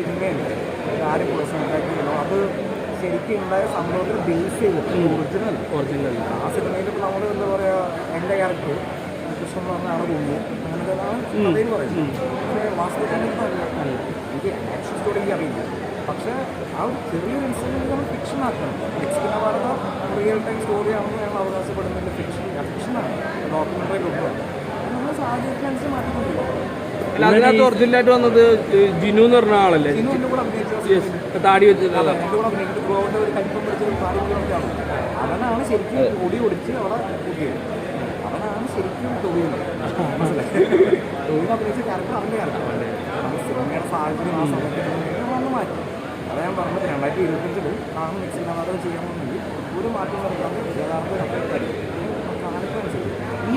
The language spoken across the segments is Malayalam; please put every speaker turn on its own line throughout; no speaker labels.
സിനിമയുണ്ട്. ആരും പേഴ്സണലായിട്ട് ചെയ്യണം അത് ശരിക്കും ഉണ്ടായ സംഭവത്തിൽ ബേസ് ചെയ്തിട്ട് ഒറിജിനൽ
ഒറിജിനൽ
ആ സിനിമയിൽ ഇപ്പോൾ നമ്മൾ എന്താ പറയുക എന്റെ ക്യാരക്ടർ കൃഷ്ണൻ പറഞ്ഞാണ് തോന്നുന്നു അങ്ങനത്തെ ആണ് പറയുന്നത്. പക്ഷേ വാസ്തവത്തിൽ. എനിക്ക് ആക്ഷൻ സ്റ്റോറി അറിയില്ല. പക്ഷേ ആ ഒരു ചെറിയൊരു ഇൻസിഡന്റ് നമ്മൾ ഫിക്ഷൻ ആക്കണം. എക്സ്പിന്ന പറഞ്ഞ റിയൽ ടൈം സ്റ്റോറി ആണെന്ന് ഞങ്ങൾ അവകാശപ്പെടുന്നതിന്റെ ഫിക്ഷൻ ഫിക്ഷനാണ് ഡോക്യുമെന്ററി ലുക്കാണ് നമ്മൾ സാഹചര്യത്തിനനുസരിച്ച് മാറ്റിക്കൊണ്ടിരിക്കും
അല്ല അതിനകത്ത് ഒറിജിനലായിട്ട് വന്നത് ജിനു എന്ന് പറഞ്ഞ ആളല്ലേ? താടി
അവനാണ് ശരിക്കും ഒടി ഒടിച്ച് അവിടെ അവനാണ് ശരിക്കും തൊഴിൽ തൊഴിൽ അഭിനയിച്ച ക്യാരക്ടർ അവന്റെ ക്യാരക്ടറാണ് സിനിമയുടെ സാഹചര്യം ആ സമയത്ത് വന്ന് മാറ്റി. അതാ ഞാൻ പറഞ്ഞത്. രണ്ടായിരത്തി ഇരുപത്തഞ്ചിൽ ആണ് മിക്സ് നാടകം ചെയ്യാമെന്നുണ്ടെങ്കിൽ ഒരു മാറ്റം യഥാർത്ഥ ഈ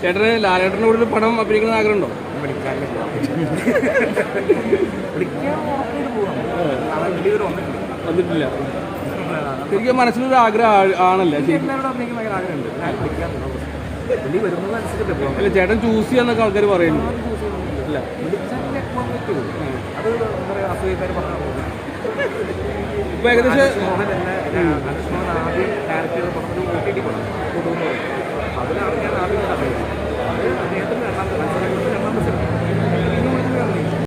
ചേട്ടന് ലാലേട്ടന്റെ കൂടെ ഒരു പടം അഭിനയിക്കുന്ന ആഗ്രഹമുണ്ടോ? വന്നിട്ടില്ല. ശരിക്കും മനസ്സിലൊരു ആഗ്രഹം ആണല്ലേ? അല്ല ചേട്ടൻ ചൂസ് ചെയ്യാന്നൊക്കെ ആൾക്കാർ പറയുന്നു.
അല്ല. അത് അസൂയക്കാർ പറഞ്ഞാൽ
ഇപ്പൊ ഏകദേശം
ആദ്യം ഡയറക്റ്റ് ഒരു ഒ ടി ടി